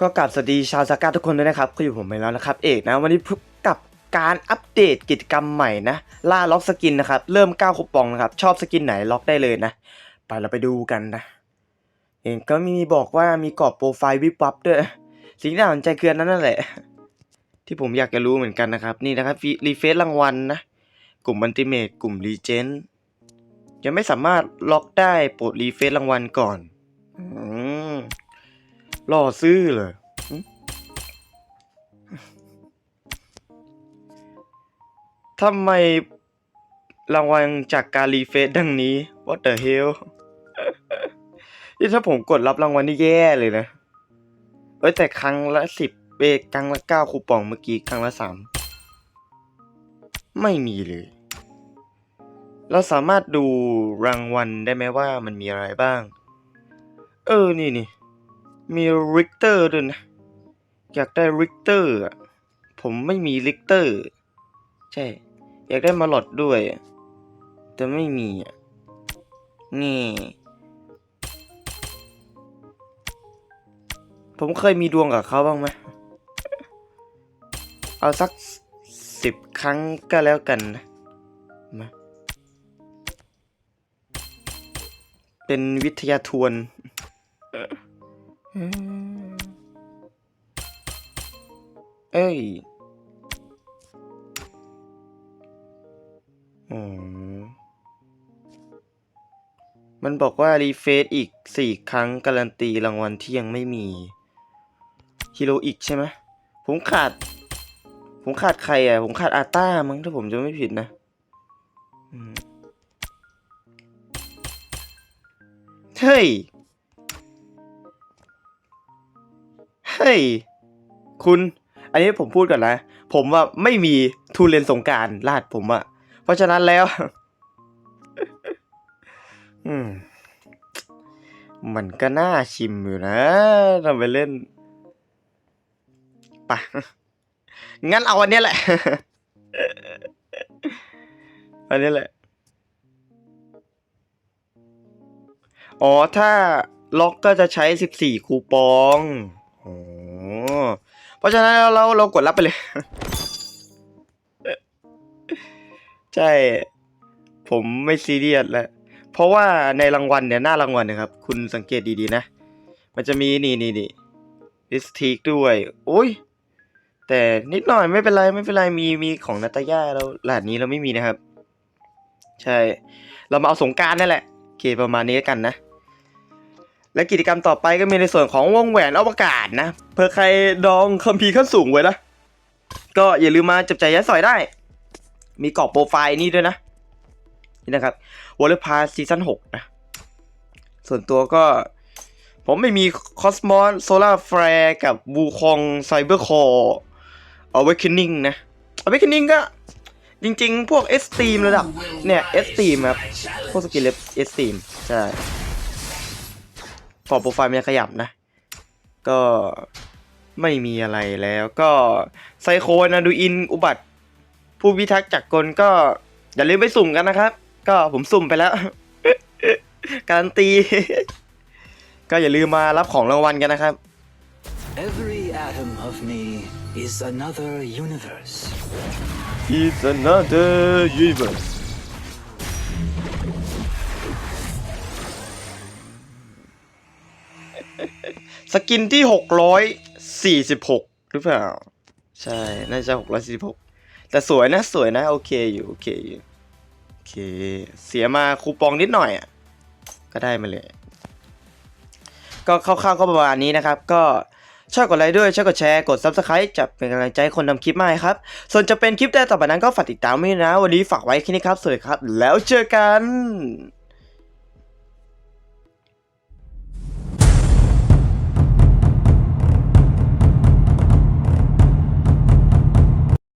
ก็กลับสวัสดีชาวซาก้าทุกคนด้วยนะครับก็อยู่ผมไปแล้วนะครับ เอกนะ วันนี้พบกับการอัปเดตกิจกรรมใหม่นะ ล่าล็อกสกินนะครับ เริ่ม9คูปองนะครับ ชอบสกินไหนล็อกได้เลยนะ ไปเราไปดูกันนะ เองก็มีบอกว่ามีกรอบโปรไฟล์วิบวับด้วย สิ่งที่น่าสนใจคืออันนั้นนั่นแหละ ที่ผมอยากจะรู้เหมือนกันนะครับ นี่นะครับรีเฟซรางวัลนะ กลุ่มบันติเมตกลุ่มรีเจนยังไม่สามารถล็อกได้โปรดรีเฟซรางวัลก่อนอืมล่อซื้อเลย ทำไมรางวัลจากการรีเฟซดังนี้ What the hell นี่ถ้าผมกดรับรางวัลนี่แย่เลยนะ เอ้ยแต่ครั้งละสิบเอยครั้งละเก้าคูปองเมื่อกี้ครั้งละสามไม่มีเลย เราสามารถดูรางวัลได้ไหมว่ามันมีอะไรบ้าง เออนี่นี่มีริกเตอร์ด้วยนะ อยากได้ริกเตอร์อะ ผมไม่มีริกเตอร์ ใช่ อยากได้มาหลอดด้วย แต่ไม่มีอะนี่ ผมเคยมีดวงกับเขาบ้างไหมเอาสักสิบครั้งก็แล้วกันนะมาเป็นวิทยาทวนเอ้ย มันบอกว่า รีเฟซอีกสี่ครั้งการันตีรางวัลที่ยังไม่มีฮิโรอีกใช่ไหมผมขาด ผมขาดใครอะ ผมขาดอาต้ามั้งถ้าผมจะไม่ผิดนะเฮ้ย เฮ้ย คุณ อันนี้ผมพูดก่อนนะ ผมว่าไม่มีทุเรียนสงการลาดผมอะเพราะฉะนั้นแล้ว อืม มันก็น่าชิมอยู่นะทำไปเล่นปะงั้นเอาอันนี้แหละ อันนี้แหละ อ๋อ ถ้าล็อกก็จะใช้สิบสี่คูปองโอ้เพราะฉะนั้นเราเรากดรับไปเลย ใช่ ผมไม่ซีเรียสแล้ว เพราะว่าในรางวัลเนี่ยหน้ารางวัลนะครับ คุณสังเกตดีๆนะ มันจะมีนี่นี่นี่ลิสติกด้วยโอ้ยแต่นิดหน่อยไม่เป็นไรไม่เป็นไรมีมีของนาตาย่าแล้วหลาดนี้เราไม่มีนะครับ ใช่ เรามาเอาสงการนั่นแหละโอเคประมาณนี้กันนะ และกิจกรรมต่อไปก็มีในส่วนของวงแหวนอวกาศนะเพื่อใครดองคัมภีร์ขั้นสูงไว้นะก็อย่าลืมมาจับใจยย้ายสอยได้ มีกรอบโปรไฟล์นี่ด้วยนะ นี่นะครับวอลเลย์พาซีซั่น6นะ ส่วนตัวก็ ผมไม่มีคอสมอสโซล่าแฟร์กับบูคองไซเบอร์คอร์เอาไวคินิ่งนะเอาไวคินิ่งก็จริงๆ พวกเอสตีมระดับ เนี่ยเอสตีมครับ พวกสกิลเล็บเอสตีมใช่พอโปรไฟล์มันจะขยับนะ ก็ไม่มีอะไรแล้วก็ไซโคนาดูอิน อุบัติ ผู้พิทักษ์จักรกลก็อย่าลืมไปสุ่มกันนะครับ ก็ผมสุ่มไปแล้ว การันตี ก็อย่าลืมมารับของรางวัลกันนะครับ Every atom of me is another universe. It's another universe สกินที่หกร้อยสี่สิบหกหรือเปล่า ใช่ น่าจะหกร้อยสี่สิบหกแต่สวยนะ สวยนะ โอเคอยู่ โอเคอยู่โอ เค เสียมาคูปองนิดหน่อยอะก็ได้มาเลย ก็คร่าวๆก็ประมาณนี้นะครับ ก็ชอบกดไลค์ด้วยชอบกดแชร์กด Subscribe จะเป็นกำลังใจคนทำคลิปมาครับ ส่วนจะเป็นคลิปแต่ต่อไปนั้นก็ฝากติดตามด้วยนะ วันนี้ฝากไว้แค่นี้ครับ สวัสดีครับ แล้วเจอกัน